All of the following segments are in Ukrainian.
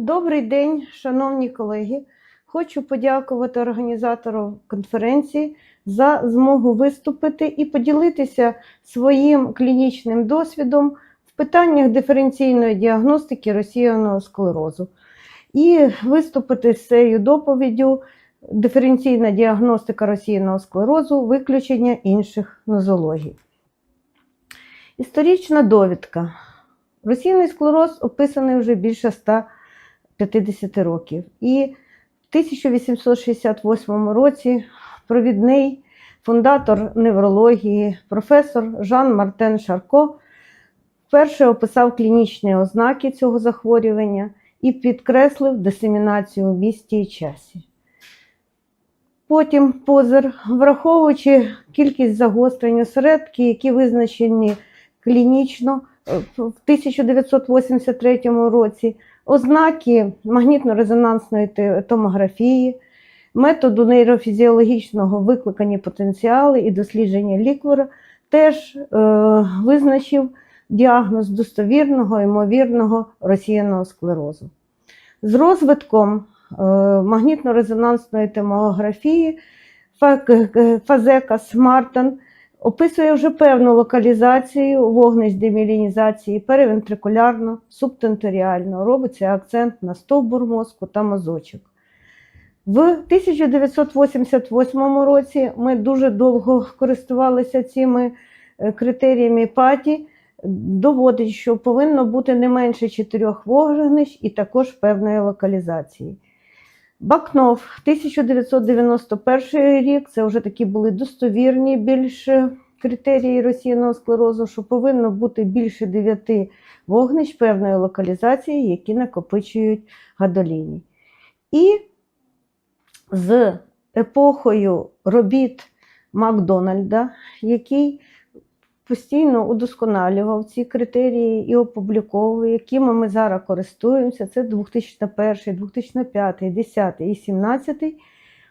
Добрий день, шановні колеги. Хочу подякувати організатору конференції за змогу виступити і поділитися своїм клінічним досвідом в питаннях диференційної діагностики розсіяного склерозу. І виступити з цією доповіддю диференційна діагностика розсіяного склерозу, виключення інших нозологій. Історична довідка. Розсіяний склероз описаний вже більше 150 років. І в 1868 році провідний фундатор неврології, професор Жан Мартен Шарко вперше описав клінічні ознаки цього захворювання і підкреслив дисемінацію у місті і часі. Потім позир, враховуючи кількість загострень осередки, які визначені клінічно е, в 1983 році, ознаки магнітно-резонансної томографії, методу нейрофізіологічного викликання потенціалу і дослідження ліквора теж е, визначив діагноз достовірного, ймовірного розсіяного склерозу. З розвитком е, магнітно-резонансної томографії Фа- Фазекас Мартен описує вже певну локалізацію вогнищ демілінізації перевентрикулярно, субтенторіально. Робиться акцент на стовбур мозку та мозочок. В 1988 році ми дуже довго користувалися цими е, критеріями паті. Доводить, що повинно бути не менше чотирьох вогнищ і також певної локалізації. Бакнов 1991 рік це вже такі були достовірні більш критерії російного склерозу, що повинно бути більше 9 вогнищ певної локалізації, які накопичують гадоліні. І з епохою робіт Макдональда, який постійно удосконалював ці критерії і опубліковує, якими ми зараз користуємося. Це 2001, 2005, 2010 і 2017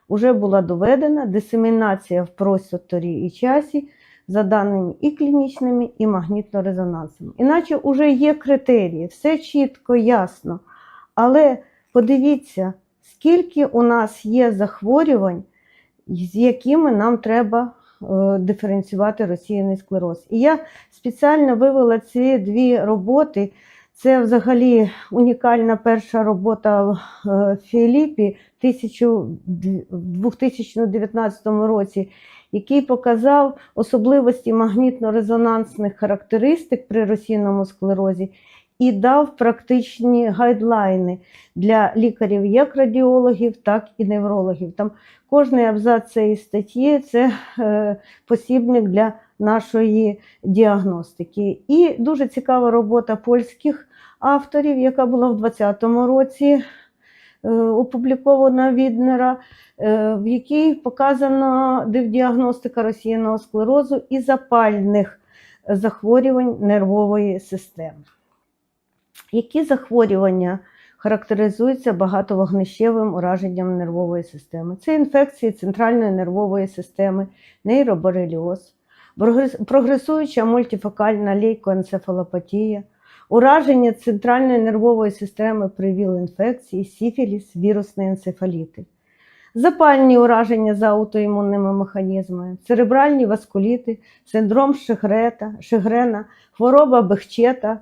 вже була доведена дисемінація в просторі і часі за даними і клінічними, і магнітно-резонансними. Іначе вже є критерії, все чітко, ясно. Але подивіться, скільки у нас є захворювань, з якими нам треба диференціювати розсіяний склероз. І я спеціально вивела ці дві роботи. Це взагалі унікальна перша робота в е, Філіпі в 2019 році, який показав особливості магнітно-резонансних характеристик при розсійному склерозі і дав практичні гайдлайни для лікарів, як радіологів, так і неврологів. Там кожний абзац цієї статті це е, посібник для нашої діагностики. І дуже цікава робота польських авторів, яка була в 2020 році е, опублікована Віднера, е, в якій показано діагностика розсіяного склерозу і запальних захворювань нервової системи. Які захворювання характеризуються багатовогнищевим ураженням нервової системи? Це інфекції центральної нервової системи, нейробореліоз, прогресуюча мультифокальна лейкоенцефалопатія, ураження центральної нервової системи при ВІЛ-інфекції, сіфіліс, вірусні енцефаліти. Запальні ураження за аутоімунними механізмами, церебральні васкуліти, синдром Шигрета, Шигрена, хвороба Бехчета,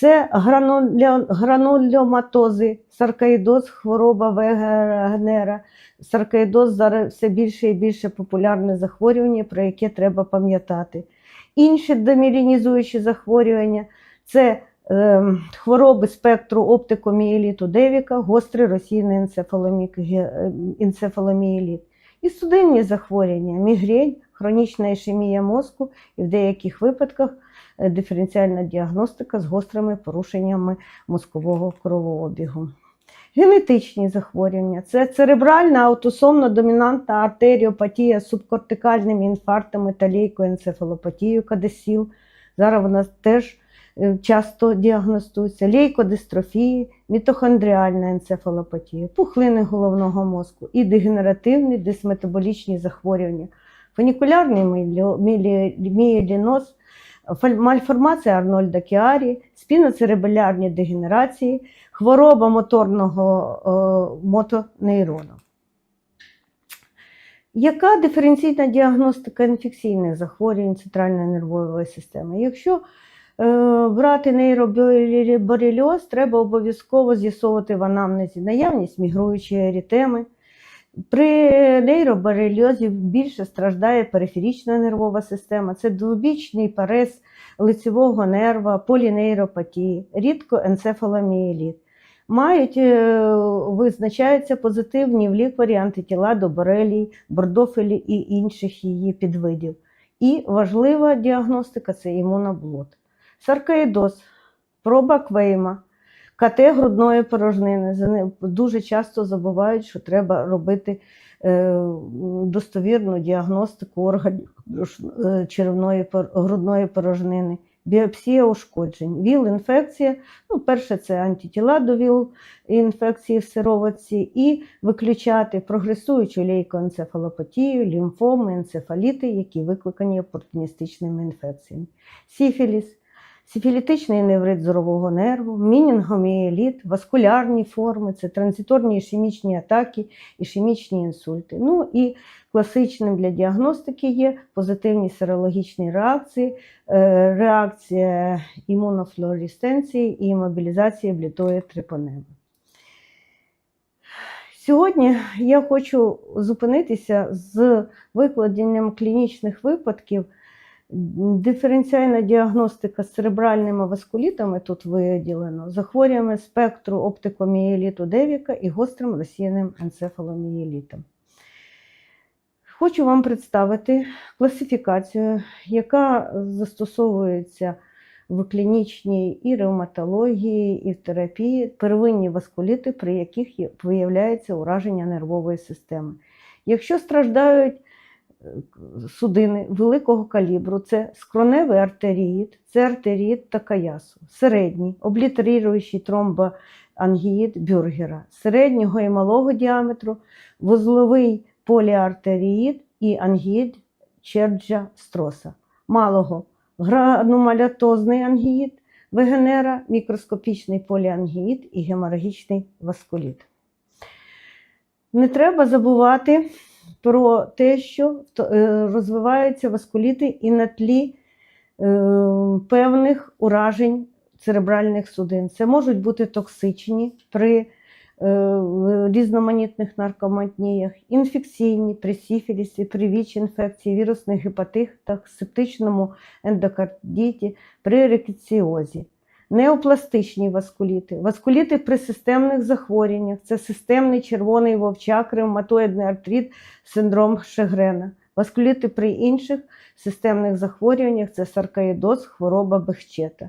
це грануломатози, саркоїдоз, хвороба Вегенера. Саркоїдоз зараз все більше і більше популярне захворювання, про яке треба пам'ятати. Інші демілінізуючі захворювання це ем, хвороби спектру оптикомієліту Девіка, гострий розсійний енцефаломік- ге- енцефаломієліт. І судинні захворювання, мігрень, хронічна ішемія мозку і в деяких випадках е, диференціальна діагностика з гострими порушеннями мозкового кровообігу. Генетичні захворювання це церебральна аутосомно домінантна артеріопатія з субкортикальними інфарктами та лейкоенцефалопатією кадесіл. Зараз вона теж е, часто діагностується, лейкодистрофії, мітохондріальна енцефалопатія, пухлини головного мозку і дегенеративні дисметаболічні захворювання, фунікулярний мієліноз, мальформація Арнольда Кіарі, спіноцеребелярні дегенерації, хвороба моторного е, мотонейрона. Яка диференційна діагностика інфекційних захворювань центральної нервової системи? Якщо брати нейробореліоз, треба обов'язково з'ясовувати в анамнезі наявність мігруючої ерітеми. При нейробореліозі більше страждає периферічна нервова система, це двобічний парез лицевого нерва, полінейропатії, рідко енцефаломієліт. Мають, е, визначаються позитивні в лікарі антитіла до борелій, бордофілі і інших її підвидів. І важлива діагностика це імуноблот. Саркоїдоз, проба квейма, КТ грудної порожнини. Дуже часто забувають, що треба робити е, достовірну діагностику органів е, черевної грудної порожнини, біопсія ушкоджень, ВІЛ-інфекція. Ну, перше, це антитіла до ВІЛ-інфекції в сироватці, і виключати прогресуючу лейкоенцефалопатію, лімфоми, енцефаліти, які викликані опортуністичними інфекціями. Сіфіліс, сифілітичний неврит зорового нерву, мінінгомієліт, васкулярні форми, це транзиторні ішемічні атаки, ішемічні інсульти. Ну і класичним для діагностики є позитивні серологічні реакції, е, реакція імунофлуоресценції і мобілізації блітої трипонеми. Сьогодні я хочу зупинитися з викладенням клінічних випадків. Диференціальна діагностика з церебральними васкулітами тут виділено, захворюваннями спектру оптикомієліту девіка і гострим розсіяним енцефаломієлітом. Хочу вам представити класифікацію, яка застосовується в клінічній і ревматології, і в терапії первинні васкуліти, при яких виявляється ураження нервової системи. Якщо страждають судини великого калібру, це скроневий артеріїд, це артеріїд Такаясу, середній, облітеріруючий тромбоангіїд бюргера, середнього і малого діаметру, вузловий поліартеріїд і ангіїд Черджа Строса, малого грануломатозний ангіїд, вегенера, мікроскопічний поліангіїд і геморагічний васкуліт. Не треба забувати про те, що е, розвиваються васкуліти і на тлі е, певних уражень церебральних судин. Це можуть бути токсичні при е, різноманітних наркоматніях, інфекційні при сіфілісі, при ВІЧ-інфекції, вірусних гепатитах, септичному ендокардіті, при рекеціозі. Неопластичні васкуліти, васкуліти при системних захворюваннях, це системний червоний вовчак, ревматоїдний артрит, синдром Шегрена. Васкуліти при інших системних захворюваннях це саркоїдоз, хвороба Бехчета.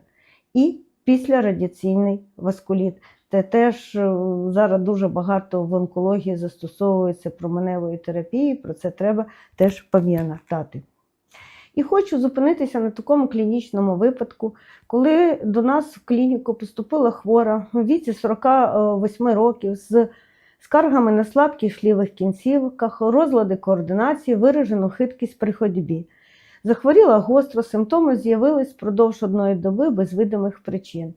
І післярадіаційний васкуліт. Це теж е, зараз дуже багато в онкології застосовується променевої терапії, про це треба теж пам'ятати. І хочу зупинитися на такому клінічному випадку, коли до нас в клініку поступила хвора у віці 48 років з скаргами на слабкість в лівих кінцівках, розлади координації, виражену хиткість при ходьбі. Захворіла гостро, симптоми з'явились впродовж одної доби без видимих причин.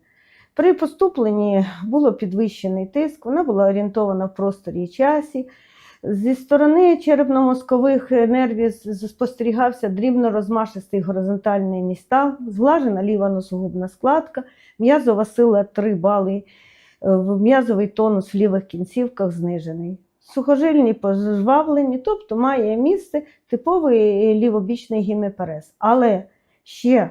При поступленні було підвищений тиск, вона була орієнтована в просторі і часі. Зі сторони черепно-мозкових нервів спостерігався дрібно розмашистий горизонтальний ністав, зглажена ліва носогубна складка, м'язова сила 3 бали, м'язовий тонус в лівих кінцівках знижений. Сухожильні пожвавлені, тобто має місце типовий лівобічний гімеперез. Але ще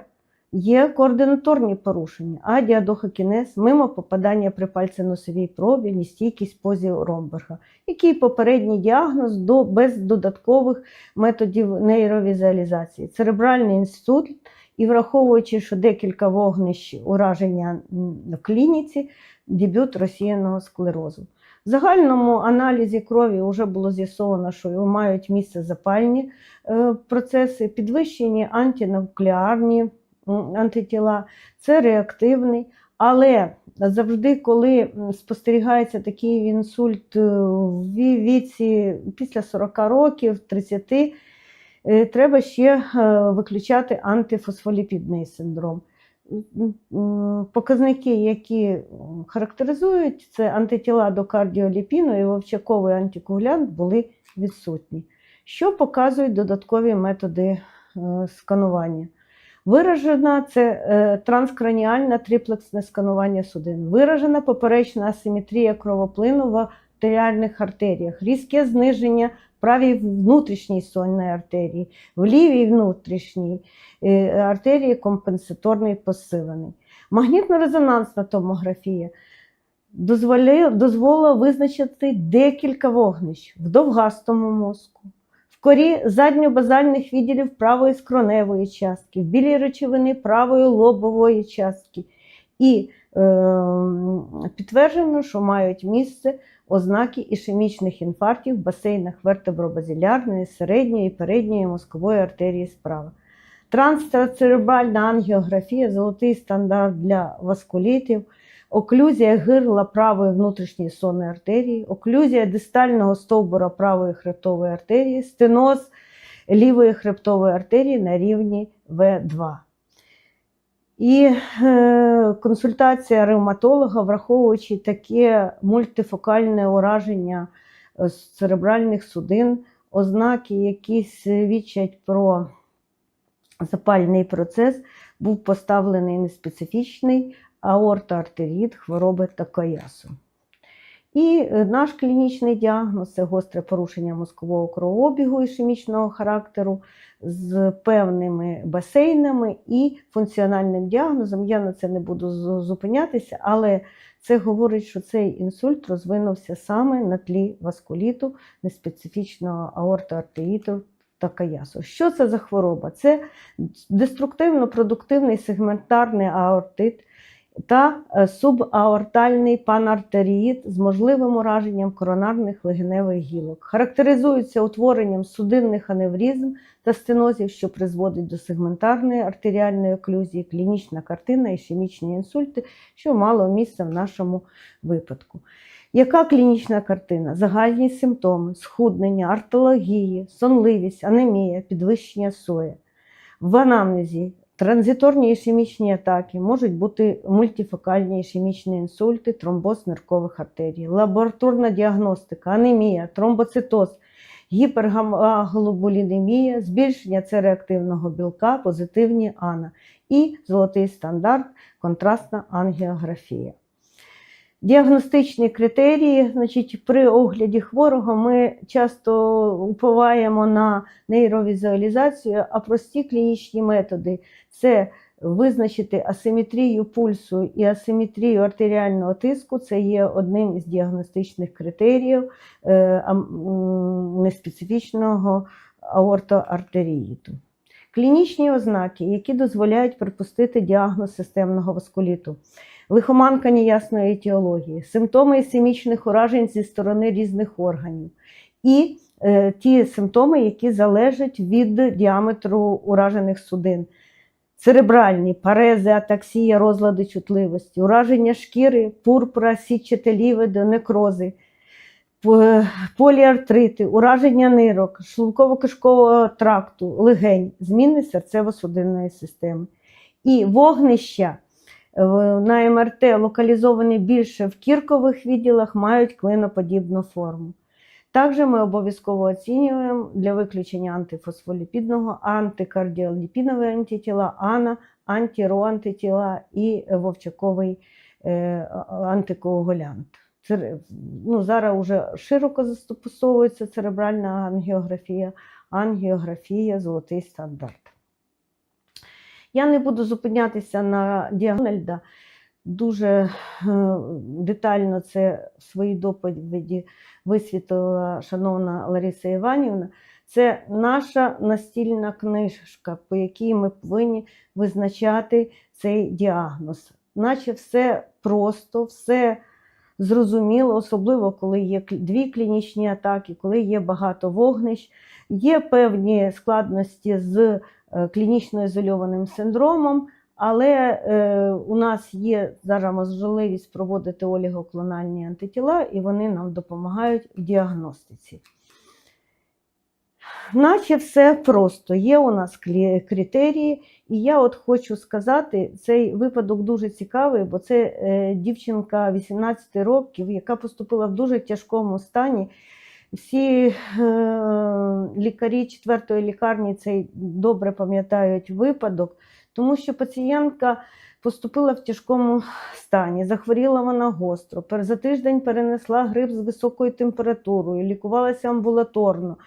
Є координаторні порушення, адіадохокінез, мимо попадання при пальцево-носовій пробі, нестійкість позі Ромберга, який попередній діагноз до, без додаткових методів нейровізуалізації, церебральний інсульт, і враховуючи, що декілька вогнищ ураження в клініці, дебют розсіяного склерозу. В загальному аналізі крові вже було з'ясовано, що мають місце запальні е, процеси, підвищені антинуклеарні антитіла, це реактивний, але завжди, коли спостерігається такий інсульт е, в віці після 40 років, 30, е, треба ще е, виключати антифосфоліпідний синдром. показники, які характеризують, це антитіла до кардіоліпіну і вовчаковий антикоагулянт були відсутні. Що показують додаткові методи сканування? Виражена це е, транскраніальне триплексне сканування судин, виражена поперечна асиметрія кровоплину в артеріальних артеріях, різке зниження правій внутрішній сонній артерії, в лівій внутрішній е, артерії компенсаторний посилений. Магнітно-резонансна томографія дозволила визначити декілька вогнищ в довгастому мозку, корі задньобазальних відділів правої скроневої частки, в білій речовини правої лобової частки. І е, підтверджено, що мають місце ознаки ішемічних інфарктів в басейнах вертебробазилярної, середньої передньої мозкової артерії справа. Трансцеребральна ангіографія золотий стандарт для васкулітів, оклюзія гирла правої внутрішньої сонної артерії, оклюзія дистального стовбура правої хребтової артерії, стеноз лівої хребтової артерії на рівні В2. І е, консультація ревматолога, враховуючи таке мультифокальне ураження е, церебральних судин, ознаки, які свідчать про запальний процес, був поставлений неспецифічний аортоартеріт хвороби Такаясу. І е, наш клінічний діагноз це гостре порушення мозкового кровообігу ішемічного характеру з певними басейнами і функціональним діагнозом. Я на це не буду зупинятися, але це говорить, що цей інсульт розвинувся саме на тлі васкуліту, неспецифічного аортоартеріту та каясу. Що це за хвороба? Це деструктивно-продуктивний сегментарний аортит та е, субаортальний панартеріїд з можливим ураженням коронарних легеневих гілок. Характеризується утворенням судинних аневризм та стенозів, що призводить до сегментарної артеріальної оклюзії, клінічна картина, і ішемічні інсульти, що мало місце в нашому випадку. Яка клінічна картина? Загальні симптоми, схуднення, артології, сонливість, анемія, підвищення сої. В анамнезі транзиторні ішемічні атаки, можуть бути мультифокальні ішемічні інсульти, тромбоз ниркових артерій, лабораторна діагностика, анемія, тромбоцитоз, гіпергамоглобулінемія, збільшення цереактивного білка, позитивні АНА і золотий стандарт контрастна ангіографія. Діагностичні критерії, значить, при огляді хворого ми часто уповаємо на нейровізуалізацію, а прості клінічні методи це визначити асиметрію пульсу і асиметрію артеріального тиску. Це є одним із діагностичних критеріїв е, неспецифічного аортоартеріїту. Клінічні ознаки, які дозволяють припустити діагноз системного васкуліту лихоманка неясної етіології, симптоми ісемічних уражень зі сторони різних органів і е, ті симптоми, які залежать від діаметру уражених судин. Церебральні парези, атаксія, розлади чутливості, ураження шкіри, пурпура, січчате лівиди, некрози, поліартрити, ураження нирок, шлунково-кишкового тракту, легень, зміни серцево-судинної системи. І вогнища е, на МРТ локалізовані більше в кіркових відділах, мають клиноподібну форму. Також ми обов'язково оцінюємо для виключення антифосфоліпідного, антикардіоліпінові антитіла, АНА, антироантитіла і вовчаковий е, антикоагулянт. Ну, зараз вже широко застосовується церебральна ангіографія, ангіографія золотий стандарт. Я не буду зупинятися на діагнозі, дуже е, детально це в своїй доповіді висвітлила шановна Лариса Іванівна. Це наша настільна книжка, по якій ми повинні визначати цей діагноз. Наче все просто, все зрозуміло, особливо коли є дві клінічні атаки, коли є багато вогнищ, є певні складності з клінічно ізольованим синдромом, але е, у нас є зараз можливість проводити олігоклональні антитіла, і вони нам допомагають в діагностиці. Наче все просто. Є у нас критерії, і я от хочу сказати, цей випадок дуже цікавий, бо це е, дівчинка 18 років, яка поступила в дуже тяжкому стані. Всі е, лікарі четвертої лікарні цей добре пам'ятають випадок, тому що пацієнтка поступила в тяжкому стані, захворіла вона гостро. За тиждень перенесла грип з високою температурою, лікувалася амбулаторно.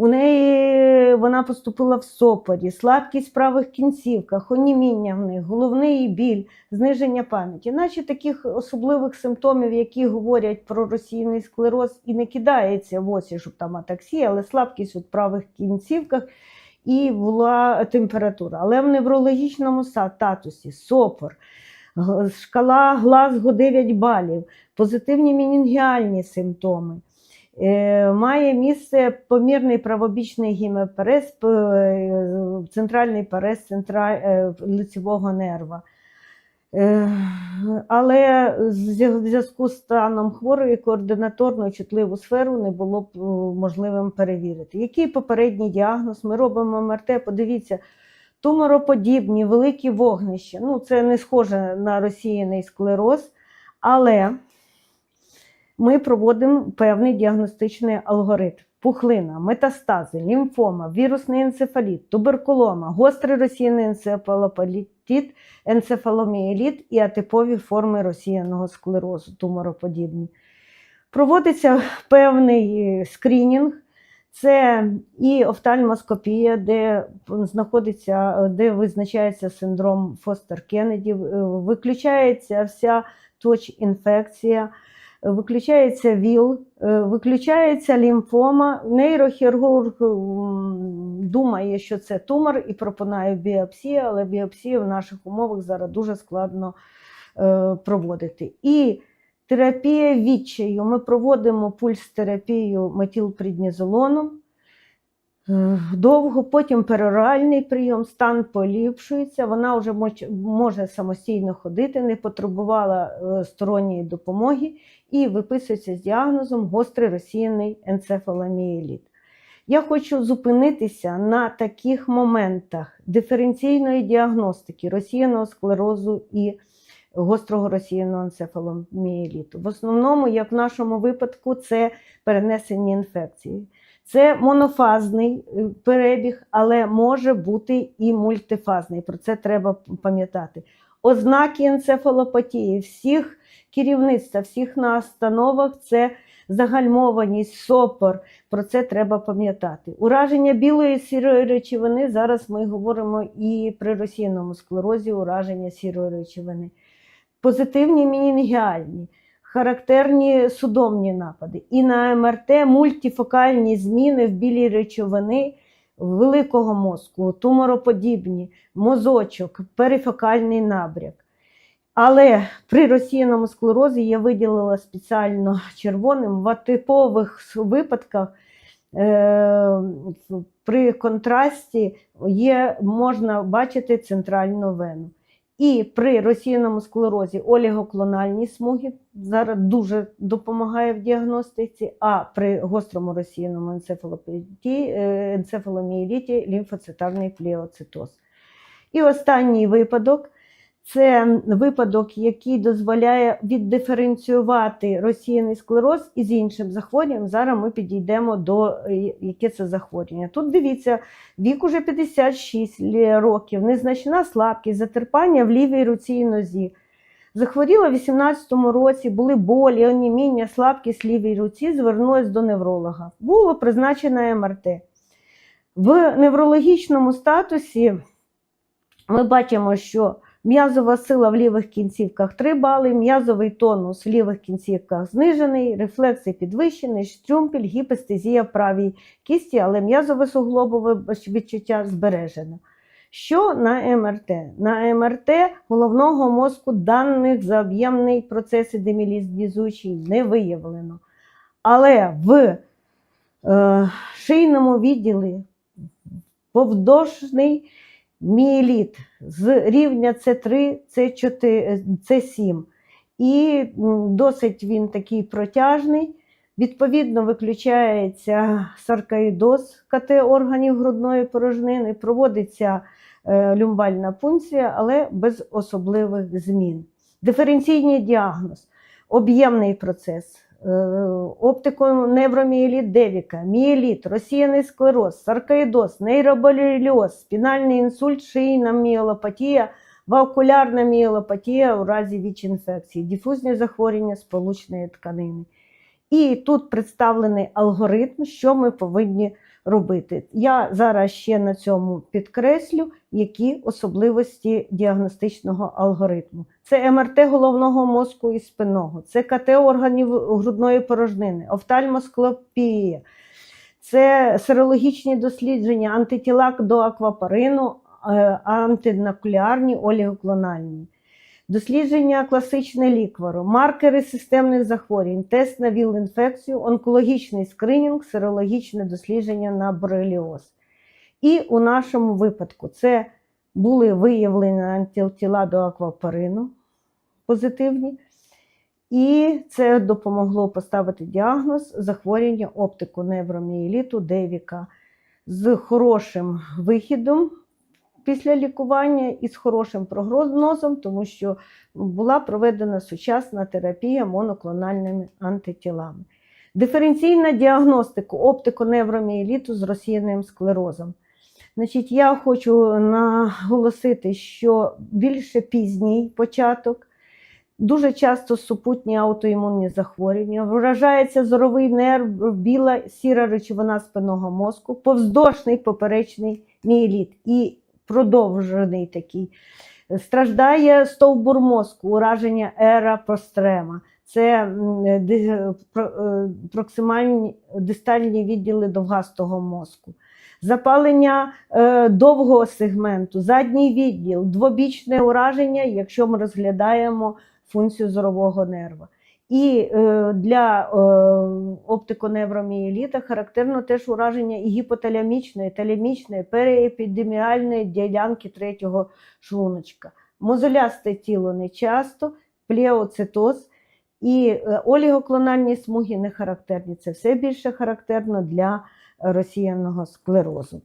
У неї вона поступила в сопорі, слабкість в правих кінцівках, оніміння в них, головний біль, зниження пам'яті, наче таких особливих симптомів, які говорять про російний склероз, і не кидається в очі, щоб там атаксія, але слабкість у правих кінцівках і була температура. Але в неврологічному статусі сопор, шкала Глазго 9 балів, позитивні менінгіальні симптоми. Е, Має місце помірний правобічний гімеперез, е, центральний перез центра... е, лицевого нерва. Але в зв'язку з станом хворої координаторну чутливу сферу не було б можливим перевірити. Який попередній діагноз? Ми робимо МРТ, подивіться, тумороподібні, великі вогнища. Ну, це не схоже на розсіяний склероз, але ми проводимо певний діагностичний алгоритм. Пухлина, метастази, лімфома, вірусний енцефаліт, туберкулома, гострий розсіяний енцефалопалітит, енцефаломіеліт і атипові форми розсіяного склерозу, тумороподібні. Проводиться певний е, скринінг. Це і офтальмоскопія, де знаходиться, де визначається синдром Фостер Кеннеді, виключається вся точ-інфекція, виключається ВІЛ, е, виключається лімфома. Нейрохірург думає, що це тумор і пропонує біопсію, але біопсію в наших умовах зараз дуже складно е, проводити. І терапія відчаю. Ми проводимо пульс-терапію метілпреднізолоном. Е, Довго, потім пероральний прийом, стан поліпшується, вона вже може самостійно ходити, не потребувала е, сторонньої допомоги і виписується з діагнозом гострий розсіяний енцефаломіеліт. Я хочу зупинитися на таких моментах диференційної діагностики розсіяного склерозу і гострого розсіяного енцефаломіеліту. В основному, як в нашому випадку, це перенесені інфекції. Це монофазний е, перебіг, але може бути і мультифазний. Про це треба пам'ятати. Ознаки енцефалопатії всіх керівництва, всіх настановах це загальмованість, сопор. Про це треба пам'ятати. Ураження білої сірої речовини. Зараз ми говоримо і при розсіяному склерозі ураження сірої речовини. Позитивні мінінгіальні характерні судомні напади. І на МРТ мультифокальні зміни в білій речовини великого мозку, тумороподібні, мозочок, перифокальний набряк. Але при розсіяному склерозі я виділила спеціально червоним в атипових випадках. е, При контрасті є, можна бачити центральну вену. І при розсіяному склерозі олігоклональні смуги зараз дуже допомагає в діагностиці, а при гострому розсіяному енцефалопаті- е, лімфоцитарний пліоцитоз. І останній випадок це випадок, який дозволяє віддиференціювати розсіяний склероз із іншим захворюванням. Зараз ми підійдемо до е, яке це захворювання. Тут дивіться, вік уже 56 років, незначна слабкість, затерпання в лівій руці і нозі. Захворіла в 18-му році, були болі, оніміння, слабкість лівій руці, звернулася до невролога. Було призначено МРТ. В неврологічному статусі ми бачимо, що м'язова сила в лівих кінцівках 3 бали, м'язовий тонус в лівих кінцівках знижений, рефлекси підвищений, штрюмпель, гіпестезія в правій кісті, але м'язове суглобове відчуття збережено. Що на МРТ? На МРТ головного мозку даних за об'ємний процес демілізуючий не виявлено. Але в е, шийному відділі повдовжний міеліт з рівня С3, С4, С7. І досить він такий протяжний, Відповідно, виключається саркоїдоз КТ органів грудної порожнини, проводиться е, люмбальна пункція, але без особливих змін. Диференційний діагноз, об'ємний процес, оптиконевроміеліт девіка, міеліт, розсіяний склероз, саркоїдоз, нейроболіліоз, спінальний інсульт, шийна міелопатія, ваукулярна міелопатія у разі ВІЧ-інфекції, дифузні захворювання сполучної тканини. І тут представлений алгоритм, що ми повинні робити. Я зараз ще на цьому підкреслю, які особливості діагностичного алгоритму. Це МРТ головного мозку і спинного, це КТ органів грудної порожнини, офтальмосклопія, це серологічні дослідження, антитіла до аквапарину, е, антинакулярні, олігоклональні. Дослідження класичне ліквару, маркери системних захворювань, тест на ВІЛ-інфекцію, онкологічний скринінг, серологічне дослідження на бореліоз. І у нашому випадку це були виявлені антитіла до аквапарину позитивні, і це допомогло поставити діагноз захворювання оптико-невроміеліту Девіка. З хорошим вихідом після лікування і з хорошим прогнозом, тому що була проведена сучасна терапія моноклональними антитілами. Диференційна діагностика оптиконевроміеліту з розсіяним склерозом. Значить, я хочу наголосити, що більше пізній початок, дуже часто супутні аутоімунні захворювання, вражається зоровий нерв, біла сіра речовина спинного мозку, повздошний поперечний міеліт і продовжений такий. Страждає стовбур мозку, ураження ера прострема. Це е, проксимальні дистальні відділи довгастого мозку. Запалення е, довгого сегменту, задній відділ, двобічне ураження, якщо ми розглядаємо функцію зорового нерва. І е, для е, оптиконевроміеліта характерно теж ураження і гіпоталямічної, талямічної, переепідеміальної ділянки третього шлуночка. Мозолясте тіло не часто, плеоцитоз і е, олігоклональні смуги не характерні. Це все більше характерно для розсіяного склерозу.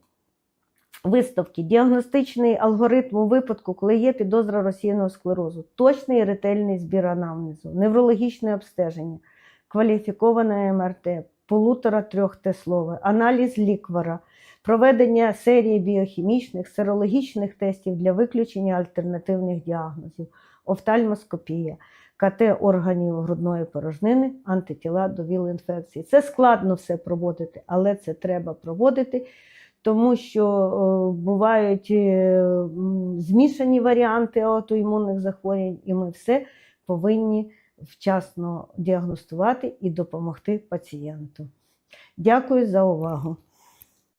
Виставки, діагностичний алгоритм у випадку, коли є підозра розсіяного склерозу, точний і ретельний збір анамнезу, неврологічне обстеження, кваліфіковане МРТ, полутора трьох теслове, аналіз ліквара, проведення серії біохімічних, серологічних тестів для виключення альтернативних діагнозів, офтальмоскопія, КТ органів грудної порожнини, антитіла до ВІЛ-інфекції. Це складно все проводити, але це треба проводити тому що бувають е, змішані варіанти аутоімунних захворювань, і ми все повинні вчасно діагностувати і допомогти пацієнту. Дякую за увагу.